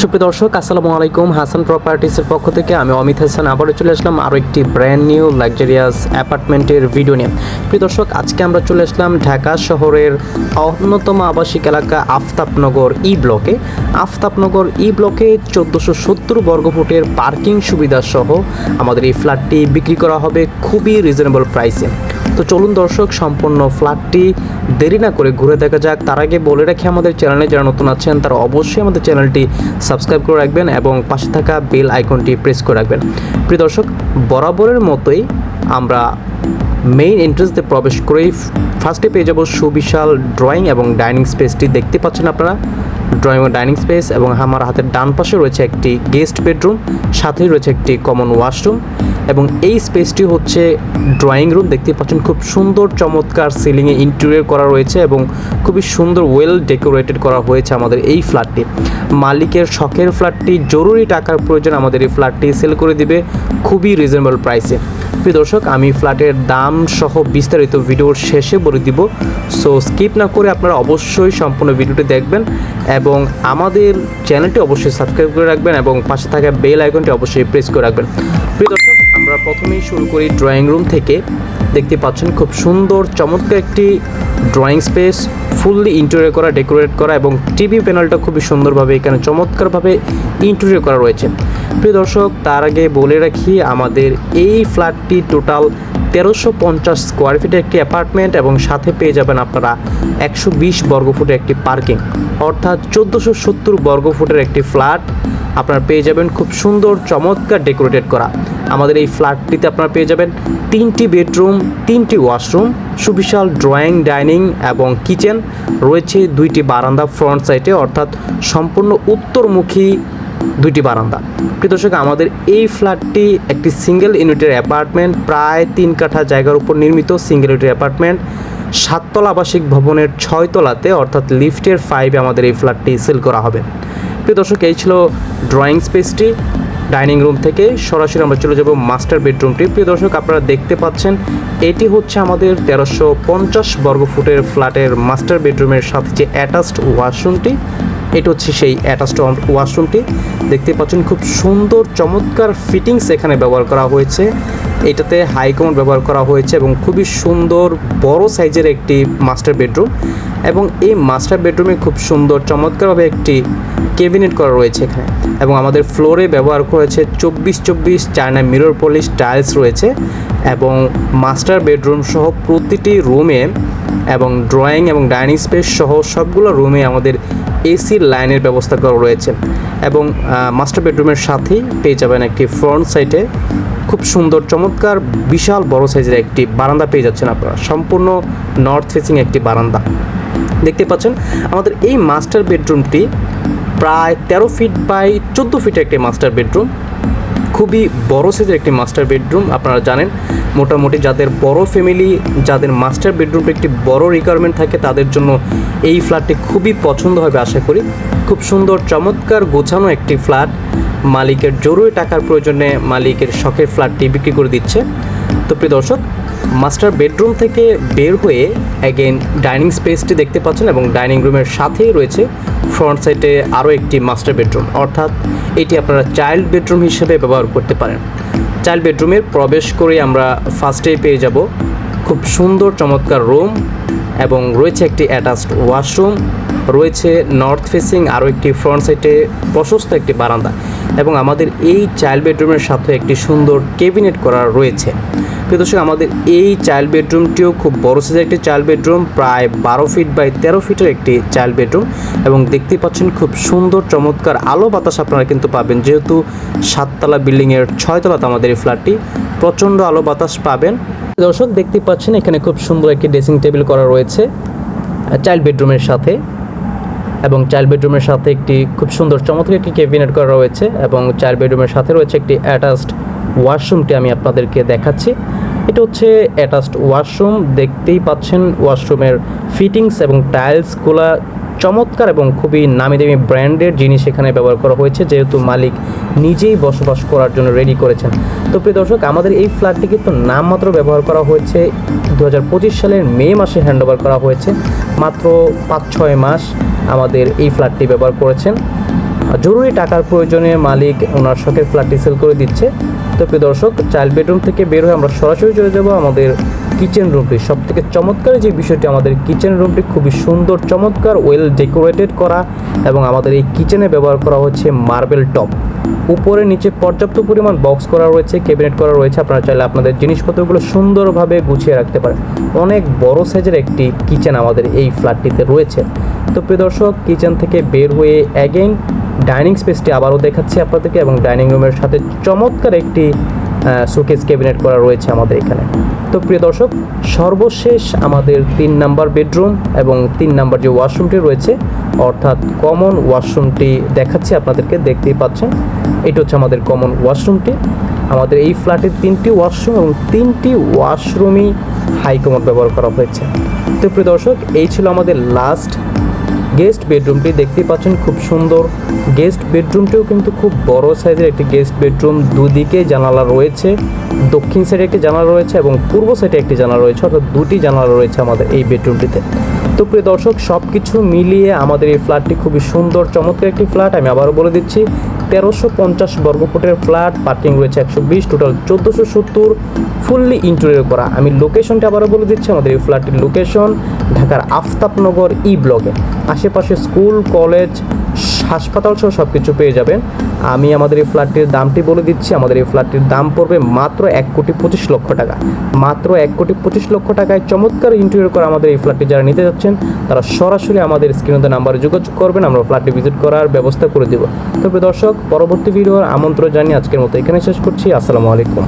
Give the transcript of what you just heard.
সুপ্রিয় দর্শক, আসসালামু আলাইকুম। হাসান প্রপার্টিসের পক্ষ থেকে আমি অমিত হাসান আবারও চলে আসলাম আরও একটি ব্র্যান্ড নিউ লাক্সারিয়াস অ্যাপার্টমেন্টের ভিডিও নিয়ে। প্রিয় দর্শক, আজকে আমরা চলে আসলাম ঢাকা শহরের অন্যতম আবাসিক এলাকা আফতাবনগর ই ব্লকে। আফতাবনগর ই ব্লকে চোদ্দোশো সত্তর বর্গফুটের পার্কিং সুবিধা সহ আমাদের এই ফ্ল্যাটটি বিক্রি করা হবে খুবই রিজনেবল প্রাইসে তো চলুন দর্শক, সম্পূর্ণ ফ্ল্যাটটি দেরি না করে ঘুরে দেখা যাক। তার আগে বলে রাখি, আমাদের চ্যানেলে যারা নতুন আছেন, তারা অবশ্যই আমাদের চ্যানেলটি সাবস্ক্রাইব করে রাখবেন এবং পাশে থাকা বেল আইকনটি প্রেস করে রাখবেন। প্রিয় দর্শক, বরাবরের মতোই আমরা মেইন এন্ট্রেন্সতে প্রবেশ করেই ফার্স্টে পেয়ে যাব সুবিশাল ড্রয়িং এবং ডাইনিং স্পেসটি দেখতে পাচ্ছেন আপনারা? ড্রয়িং ও ডাইনিং স্পেস এবং আমার হাতের ডান পাশে রয়েছে একটি গেস্ট বেডরুম, সাথেই রয়েছে একটি কমন ওয়াশরুম এবং এই স্পেসটি হচ্ছে ড্রয়িং রুম। দেখতে পাচ্ছেন খুব সুন্দর, চমৎকার সিলিংয়ে ইন্টেরিয়র করা রয়েছে এবং খুবই সুন্দর ওয়েল ডেকোরেটেড করা হয়েছে আমাদের এই ফ্ল্যাটটি। মালিকের শখের ফ্ল্যাটটি জরুরি টাকার প্রয়োজন আমাদের এই ফ্ল্যাটটি সেল করে দিবে খুবই রিজনেবল প্রাইসে প্রিয় দর্শক, আমি ফ্ল্যাটের দাম সহ বিস্তারিত ভিডিওর শেষে বলে দিব। সো স্কিপ না করে আপনারা অবশ্যই সম্পূর্ণ ভিডিওটি দেখবেন এবং আমাদের চ্যানেলটি অবশ্যই সাবস্ক্রাইব করে রাখবেন এবং পাশে থাকা বেল আইকনটি অবশ্যই প্রেস করে রাখবেন। প্রিয় প্রথমেই শুরু করি ড্রয়িং রুম থেকে। দেখতে পাচ্ছেন খুব সুন্দর, চমৎকার একটি ড্রয়িং স্পেস ফুললি ইন্টেরিয়র করা ডেকোরেট করা এবং টিভি প্যানেলটা খুবই সুন্দরভাবে এখানে চমৎকারভাবে ইন্টেরিয়র করা রয়েছে। প্রিয় দর্শক, তার আগে বলে রাখি, আমাদের এই ফ্ল্যাটটি টোটাল তেরোশো পঞ্চাশ স্কোয়ার ফিটের একটি অ্যাপার্টমেন্ট এবং সাথে পেয়ে যাবেন আপনারা একশো বিশ বর্গফুটের একটি পার্কিং অর্থাৎ চোদ্দোশো সত্তর বর্গফুটের একটি ফ্ল্যাট আপনারা পেয়ে যাবেন খুব সুন্দর, চমৎকার ডেকোরেটেড করা। আমাদের এই ফ্ল্যাটটিতে আপনারা পেয়ে যাবেন তিনটি বেডরুম, তিনটি ওয়াশরুম, সুবিশাল ড্রয়িং ডাইনিং এবং কিচেন রয়েছে দুইটি বারান্দা ফ্রন্ট সাইডে অর্থাৎ সম্পূর্ণ উত্তরমুখী দুইটি বারান্দা। দর্শক, আমাদের এই ফ্ল্যাটটি একটি সিঙ্গেল ইউনিটের অ্যাপার্টমেন্ট প্রায় তিন কাঠা জায়গার উপর নির্মিত সিঙ্গেল ইউনিটের অ্যাপার্টমেন্ট সাততলা আবাসিক ভবনের ছয়তলাতে, অর্থাৎ লিফটের ফাইভে আমাদের এই ফ্ল্যাটটি সেল করা হবে। প্রিয় দর্শক, এই ছিল ড্রয়িং স্পেসটি ডাইনিং রুম থেকে সরাসরি আমরা চলে যাব মাস্টার বেডরুমটি প্রিয় দর্শক, আপনারা দেখতে পাচ্ছেন, এটি হচ্ছে আমাদের তেরোশো পঞ্চাশ বর্গফুটের ফ্ল্যাটের মাস্টার বেডরুমের সাথে যে অ্যাটাচড ওয়াশরুমটি এটা হচ্ছে সেই অ্যাটাচড ওয়াশরুমটি দেখতে পাচ্ছেন, খুব সুন্দর, চমৎকার ফিটিংস এখানে ব্যবহার করা হয়েছে। এটাতে হাইকমোড ব্যবহার করা হয়েছে এবং খুবই সুন্দর, বড় সাইজের একটি মাস্টার বেডরুম এবং এই মাস্টার বেডরুমে খুব সুন্দর, চমৎকারভাবে একটি কেবিনেট করা রয়েছে এখানে। এবং আমাদের ফ্লোরে ব্যবহার করেছে চব্বিশ চব্বিশ চায়না মিরর পলিশ টাইলস রয়েছে এবং মাস্টার বেডরুম সহ প্রতিটি রুমে এবং ড্রয়িং এবং ডাইনিং স্পেস সহ সবগুলো রুমে আমাদের এসির লাইনের ব্যবস্থা করা রয়েছে। এবং মাস্টার বেডরুমের সাথেই পেয়ে যাবেন একটি ফ্রন্ট সাইডে খুব সুন্দর, চমৎকার, বিশাল বড় সাইজের একটি বারান্দা পেয়ে যাচ্ছেন আপনারা। সম্পূর্ণ নর্থ ফেসিং একটি বারান্দা। দেখতে পাচ্ছেন, আমাদের এই মাস্টার বেডরুমটি প্রায় তেরো ফিট বাই চোদ্দ ফিটের একটি মাস্টার বেডরুম খুবই বড় সাইজের একটি মাস্টার বেডরুম আপনারা জানেন। মোটামুটি যাদের বড় ফ্যামিলি যাদের মাস্টার বেডরুমটা একটি বড় রিকোয়ারমেন্ট থাকে, তাদের জন্য এই ফ্ল্যাটটি খুবই পছন্দ হবে আশা করি। খুব সুন্দর, চমৎকার, গোছানো একটি ফ্ল্যাট মালিকের জরুরি টাকার প্রয়োজনে মালিকের শখের ফ্ল্যাটটি বিক্রি করে দিচ্ছে। তো প্রিয় দর্শক মাস্টার বেডরুম থেকে বের হয়ে অ্যাগেন ডাইনিং স্পেসটি দেখতে পাচ্ছেন এবং ডাইনিং রুমের সাথেই রয়েছে ফ্রন্ট সাইডে আরও একটি মাস্টার বেডরুম। অর্থাৎ এটি আপনারা চাইল্ড বেডরুম হিসেবে ব্যবহার করতে পারেন। চাইল্ড বেডরুমের প্রবেশ করে আমরা ফার্স্টেই পেয়ে যাব খুব সুন্দর চমৎকার রুম এবং রয়েছে একটি অ্যাটাচড ওয়াশরুম রয়েছে নর্থ ফেসিং আরও একটি ফ্রন্ট সাইডে প্রশস্ত একটি বারান্দা এবং আমাদের এই চাইল্ড বেডরুমের সাথে একটি সুন্দর কেবিনেট করা রয়েছে। প্রিয় দর্শক, আমাদের এই চাইল্ড বেডরুমটিও খুব বড় সাইজের একটি চাইল্ড বেডরুম, প্রায় বারো ফিট বাই তেরো ফিটের একটি চাইল্ড বেডরুম এবং দেখতে পাচ্ছেন খুব সুন্দর, চমৎকার আলো বাতাস আপনারা কিন্তু পাবেন। যেহেতু সাততলা বিল্ডিংয়ের ছয়তলাতে আমাদের এই ফ্ল্যাটটি প্রচণ্ড আলো বাতাস পাবেন। দর্শক দেখতে পাচ্ছেন এখানে খুব সুন্দর একটি ড্রেসিং টেবিল করা রয়েছে চাইল্ড বেডরুমের সাথে এবং চাইল্ড বেডরুমের সাথে একটি খুব সুন্দর, চমৎকার একটি ক্যাবিনেট করা রয়েছে এবং চাইল্ড বেডরুমের সাথে রয়েছে একটি অ্যাটাচড ওয়াশরুমটি আমি আপনাদেরকে দেখাচ্ছি। এটা হচ্ছে অ্যাটাচড ওয়াশরুম দেখতেই পাচ্ছেন ওয়াশরুমের ফিটিংস এবং টাইলসগুলা চমৎকার এবং খুবই নামি দামি ব্র্যান্ডের জিনিস এখানে ব্যবহার করা হয়েছে, যেহেতু মালিক নিজেই বসবাস করার জন্য রেডি করেছেন। তো প্রিয় দর্শক, আমাদের এই ফ্ল্যাটটি কিন্তু নামমাত্র ব্যবহার করা হয়েছে। দু হাজার পঁচিশ সালের মে মাসে হ্যান্ডওভার করা হয়েছে। মাত্র পাঁচ ছয় মাস আমাদের এই ফ্ল্যাটটি ব্যবহার করেছেন। জরুরি টাকার প্রয়োজনে মালিক ওনার শখের ফ্ল্যাটটি সেল করে দিচ্ছে। তো প্রিয় দর্শক চাইল্ড বেডরুম থেকে বের হয়ে আমরা সরাসরি চলে যাব আমাদের কিচেন রুমটি সব থেকে চমৎকার যে বিষয়টি, আমাদের কিচেন রুমটি খুবই সুন্দর, চমৎকার ওয়েল ডেকোরেটেড করা এবং আমাদের এই কিচেনে ব্যবহার করা হচ্ছে মার্বেল টপ উপরে নিচে পর্যাপ্ত পরিমাণ বক্স করা রয়েছে ক্যাবিনেট করা রয়েছে। আপনারা চাইলে আপনাদের জিনিসপত্রগুলো সুন্দরভাবে গুছিয়ে রাখতে পারেন। অনেক বড় সাইজের একটি কিচেন আমাদের এই ফ্ল্যাটটিতে রয়েছে। তো প্রিয় দর্শক কিচেন থেকে বের হয়ে অ্যাগেইন ডাইনিং স্পেসটি আবারও দেখাচ্ছি আপনাদেরকে এবং ডাইনিং রুমের সাথে চমৎকার একটি শোকেস ক্যাবিনেট করা রয়েছে আমাদের এখানে। তো প্রিয় দর্শক, সর্বশেষ আমাদের তিন নাম্বার বেডরুম এবং তিন নাম্বার যে ওয়াশরুমটি রয়েছে, অর্থাৎ কমন ওয়াশরুমটি দেখাচ্ছি আপনাদেরকে, দেখতেই পাচ্ছেন। এটা হচ্ছে আমাদের কমন ওয়াশরুমটি। আমাদের এই ফ্ল্যাটের তিনটি ওয়াশরুম এবং তিনটি ওয়াশরুমই হাই কমোড ব্যবহার করা হয়েছে। তো প্রিয় দর্শক, এই ছিল আমাদের লাস্ট গেস্ট বেডরুমটি দেখতে পাচ্ছেন খুব সুন্দর। গেস্ট বেডরুমটিও কিন্তু খুব বড় সাইজের একটি গেস্ট বেডরুম। দুদিকে জানালা রয়েছে, দক্ষিণ সাইডে একটি জানালা রয়েছে এবং পূর্ব সাইডে একটি জানালা রয়েছে, অর্থাৎ দুটি জানালা রয়েছে আমাদের এই বেডরুমটিতে। তো প্রিয় দর্শক সব কিছু মিলিয়ে আমাদের এই ফ্ল্যাটটি খুবই সুন্দর, চমৎকার একটি ফ্ল্যাট আমি আবারও বলে দিচ্ছি তেরোশো পঞ্চাশ বর্গফুটের ফ্ল্যাট, পার্কিং রয়েছে একশো বিশ টোটাল চোদ্দোশো সত্তর ফুললি ইন্টেরিয়র করা। আমি লোকেশনটা আবারও বলে দিচ্ছি, আমাদের এই ফ্ল্যাটটির লোকেশন ঢাকার আফতাবনগর ই ব্লকে আশেপাশে স্কুল কলেজ হাসপাতাল সহ সব কিছু পেয়ে যাবেন। আমি আমাদের এই ফ্ল্যাটটির দামটি বলে দিচ্ছি। আমাদের এই ফ্ল্যাটটির দাম পড়বে মাত্র এক কোটি পঁচিশ লক্ষ টাকা। মাত্র এক কোটি পঁচিশ লক্ষ টাকায় চমৎকার ইন্টেরিয়র করে আমাদের এই ফ্ল্যাটটি যারা নিতে যাচ্ছেন, তারা সরাসরি আমাদের স্ক্রিনে নাম্বারে যোগাযোগ করবেন। আমরা ফ্ল্যাটটি ভিজিট করার ব্যবস্থা করে দেব। তবে দর্শক, পরবর্তী ভিডিওর আমন্ত্রণ জানিয়ে আজকের মতো এখানে শেষ করছি। আসসালামু আলাইকুম।